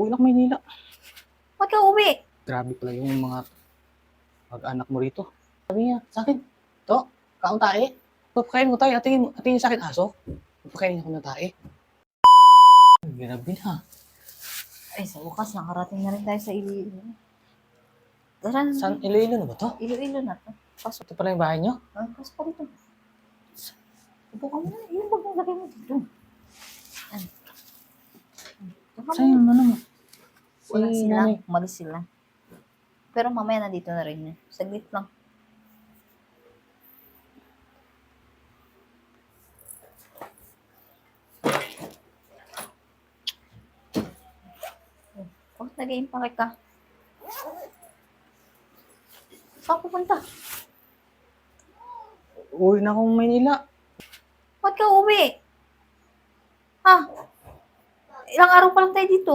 Uwi na ako Maynila. Ba't ka uwi? Grabe pala yung mga pag-anak mo rito. Sabi niya, sa akin, to, kaong tae. Papakain ko tayo, atingin, atingin sa akin aso. Papakainin ako ng tae. Grabe na. Ay, sa bukas, nakarating na rin tayo sa Iloilo. Tara, San, Iloilo na ba to? Iloilo na to. Ito Pasok. pala yung bahay niyo? Ah, pasok pa dito. Upo ka muna. Yung bag mo lagay mo dito. Yan. Upo ka Saan muna. yung ano mo? Wala Si sila. nanay. Umalis sila. Pero mamaya nandito na rin. eh. Saglit lang. Oh, nag-iimpake ka. Saan pupunta? Uwi na akong Maynila. Ba't ka uwi? Ha? Ilang araw pa lang tayo dito.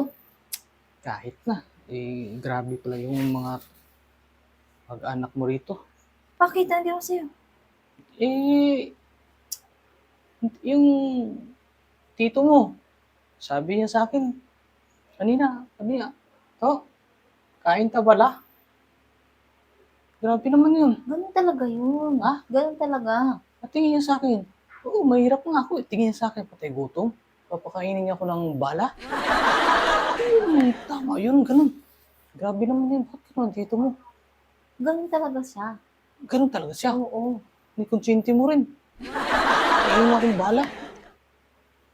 Kahit na. Eh, grabe pala yung mga pag-anak mo rito. Bakit? Hindi ako sa'yo. Eh, yung tito mo, sabi niya sa akin, kanina, sabi niya, to, kain ta bala? Grabe naman yun. Ganun talaga yun. Ha? Ganun talaga. At tingin niya sa akin, oo, mahirap nga ako. eh. Tingin niya sa akin, patay gutom. Papakainin niya ako ng bala. Tama yun, ganun. Grabe naman yun. Bakit ganun, tito mo? Ganun talaga siya. Ganun talaga siya. Oo. May konsinti mo rin. Kainin mo akong bala.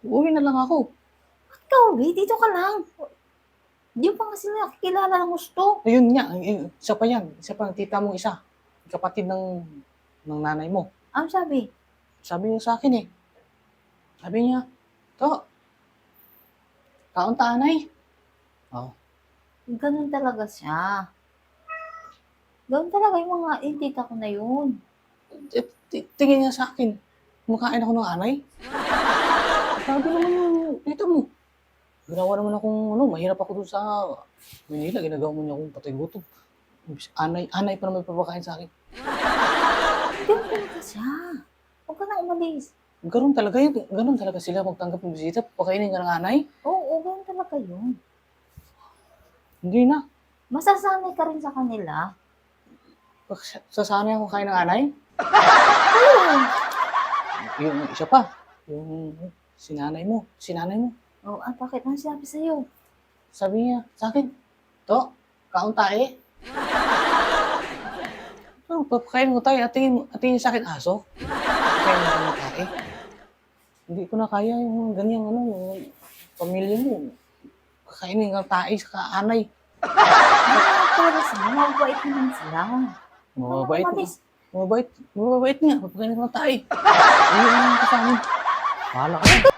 Uwi na lang ako. Ba't ka uwi? Dito ka lang. Di pa sila nakikilala ng gusto. Ayun nga, ay- isa pa yan. Isa pa, tita mo isa. Kapatid ng, ng nanay mo. Ano sabi? Sabi niya sa akin eh. Sabi niya, to, kaon tanay. Oh, Ganun talaga siya. Ganun talaga yung mga yung tita ko na yun. eh, ti- tingin niya sa akin, kumakain ako ng anay. Sabi naman yung tito mo. Ginawa naman akong, ano, mahirap ako doon sa Manila. Ginagawa mo niya akong patay gutom. Anay, anay pa naman papakain sa akin. Ganun talaga siya. Huwag ka na umalis. Ganun talaga yun. Ganun talaga sila magtanggap ng bisita. Pakainin ka ng anay. Oo, oo, ganun talaga yun. Hindi na. Masasanay ka rin sa kanila. Sasanay ako kain ng anay. Oo. Yung isa pa. Yung sinanay mo. Sinanay mo. Oh, ah, bakit? Ano sinabi sa'yo? Sabi niya sa akin, to, kaon tae. So, papakain ko tayo. Atingin, atingin sa akin aso. Papakain mo tae. Hindi ko na kaya yung ganyang ano, yung pamilya mo. Kakainin ng tae sa anay. Talaga sila. Mabait naman sila. Mababait. Mababait. Mababait nga. Papakain ko ng tae. Ayun ang kasama. Bahala ka.